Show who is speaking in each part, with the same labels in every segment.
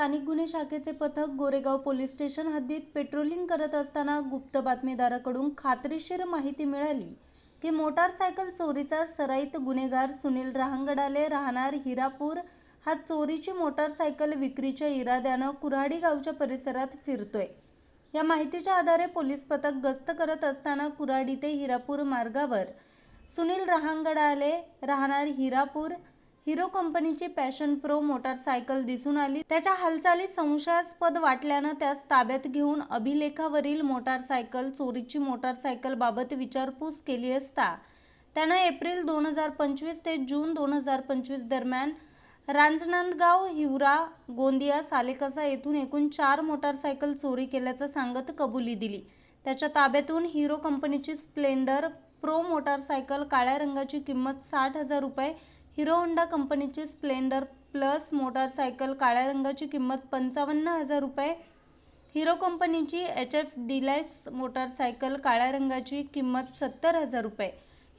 Speaker 1: स्थानिक गुन्हे शाखेचे पथक गोरेगाव पोलीस स्टेशन हद्दीत पेट्रोलिंग करत असताना गुप्त बातमीदाराकडून खात्रीशीर माहिती मिळाली की मोटारसायकल चोरीचा सराईत गुन्हेगार सुनील रहांगडाले राहणार हिरापूर. हा चोरीची मोटारसायकल विक्रीच्या इराद्यानं कुऱ्हाडी गावच्या परिसरात फिरतोय. या माहितीच्या आधारे पोलीस पथक गस्त करत असताना कुऱ्हाडी ते हिरापूर मार्गावर सुनील रहांगडाले राहणार हिरापूर. हिरो कंपनीची पॅशन प्रो मोटारसायकल दिसून आली. त्याच्या हालचाली संशयास्पद वाटल्यानं त्यास ताब्यात घेऊन अभिलेखावरील मोटारसायकल चोरीची मोटारसायकल बाबत विचारपूस केली असता त्यानं एप्रिल दोन हजार पंचवीस ते जून दोन हजार पंचवीस दरम्यान रांजनंदगाव हिवरा गोंदिया सालेकसा येथून एकूण चार मोटारसायकल चोरी केल्याचं सांगत कबुली दिली. त्याच्या ताब्यातून हिरो कंपनीची स्प्लेंडर प्रो मोटारसायकल काळ्या रंगाची किंमत साठ हजार रुपये हिरो होंडा कंपनीची स्प्लेंडर प्लस मोटारसायकल काळ्या रंगाची किंमत पंचावन्न हजार रुपये. हिरो कंपनीची एच एफ डिलॅक्स मोटारसायकल काळ्या रंगाची किंमत सत्तर हजार रुपये.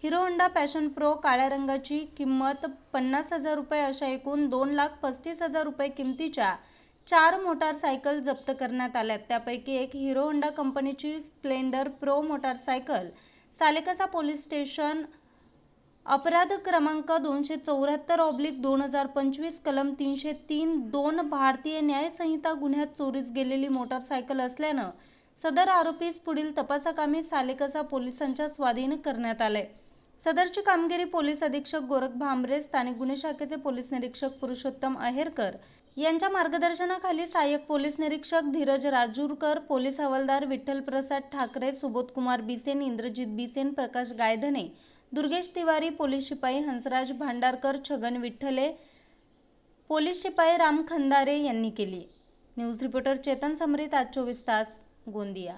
Speaker 1: हिरो होंडा पॅशन प्रो काळ्या रंगाची किंमत पन्नास हजार रुपये अशा एकूण दोन लाख पस्तीस हजार रुपये किमतीच्या चार मोटारसायकल जप्त करण्यात आल्यात. त्यापैकी एक हिरो होंडा कंपनीची Splendor Pro motorcycle. Salekasa police station अपराध क्रमांक दोनशे चौऱ्याहत्तर ऑब्लिक दोन हजार पंचवीस कलम तीनशे तीन दोन भारतीय न्यायसंहिता गुन्ह्यात चोरीस गेलेली मोटारसायकल असल्यानं सदर आरोपीस पुढील तपासाकामी सालेकसा पोलिसांच्या स्वाधीन करण्यात आलंय. सदरची कामगिरी पोलीस अधीक्षक गोरख भांबरे स्थानिक गुन्हे शाखेचे पोलीस निरीक्षक पुरुषोत्तम अहेरकर यांच्या मार्गदर्शनाखाली सहाय्यक पोलीस निरीक्षक धीरज राजूरकर पोलीस हवालदार विठ्ठल प्रसाद ठाकरे सुबोधकुमार बिसेन इंद्रजित बिसेन प्रकाश गायधने दुर्गेश तिवारी पोलीस शिपाई हंसराज भांडारकर छगन विठ्ठले पोलीस शिपाई राम खंदारे यांनी केली. न्यूज रिपोर्टर चेतन समरीत आज चोवीस तास गोंदिया.